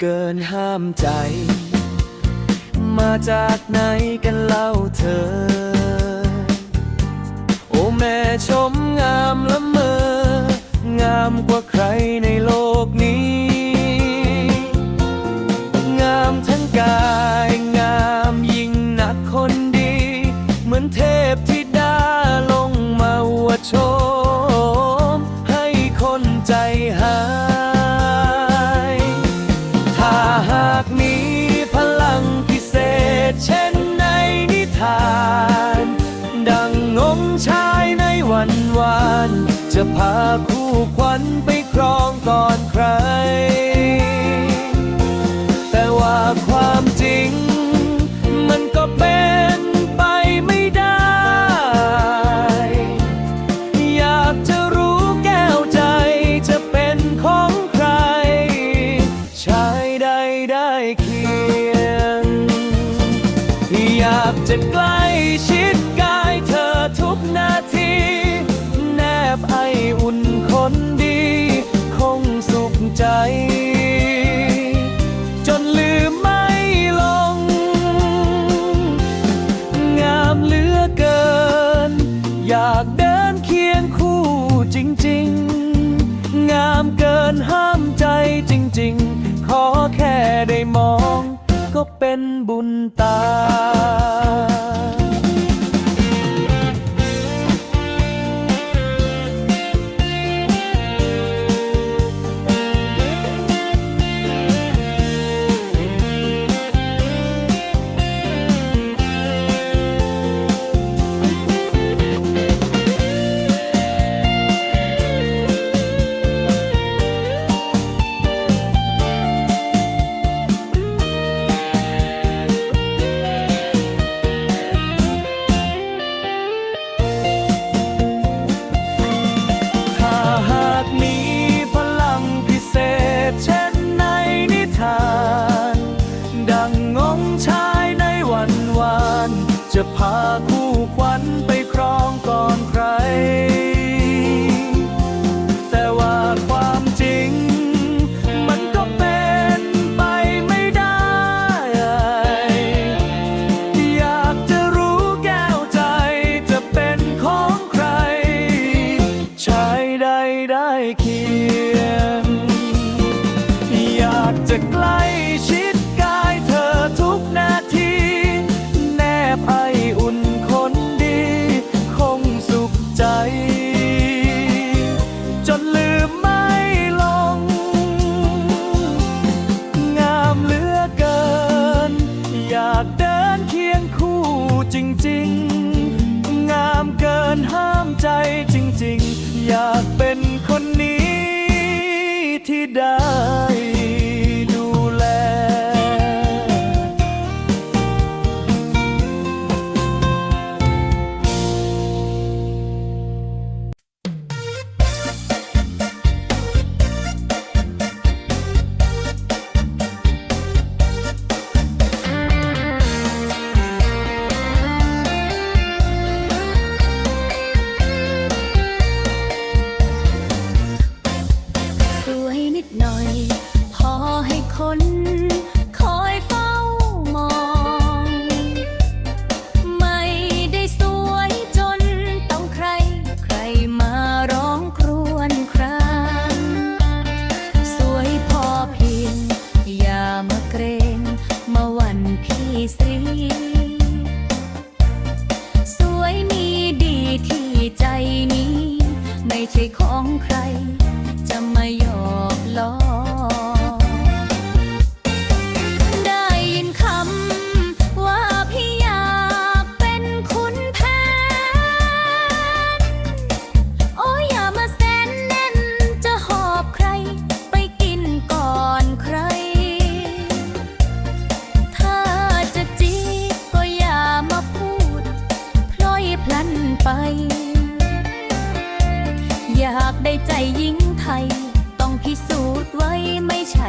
เกินห้ามใจ มาจากไหนกันเล่าเธอ จะพาคู่ควันไปครองก่อนใคร แต่ว่าความจริง มันก็เป็นไปไม่ได้ อยากจะรู้แก้วใจจะเป็นของใคร ชายใดได้เคียง อยากจะใกล้ คนดี คงสุขใจ จนลืมไม่ลง งามเหลือเกิน อยากเดินเคียงคู่จริง ๆ งามเกินห้ามใจจริง ๆ ขอแค่ได้มอง ก็เป็นบุญตา จะพาคู่ควันไป down. ใช่ของใคร ใช่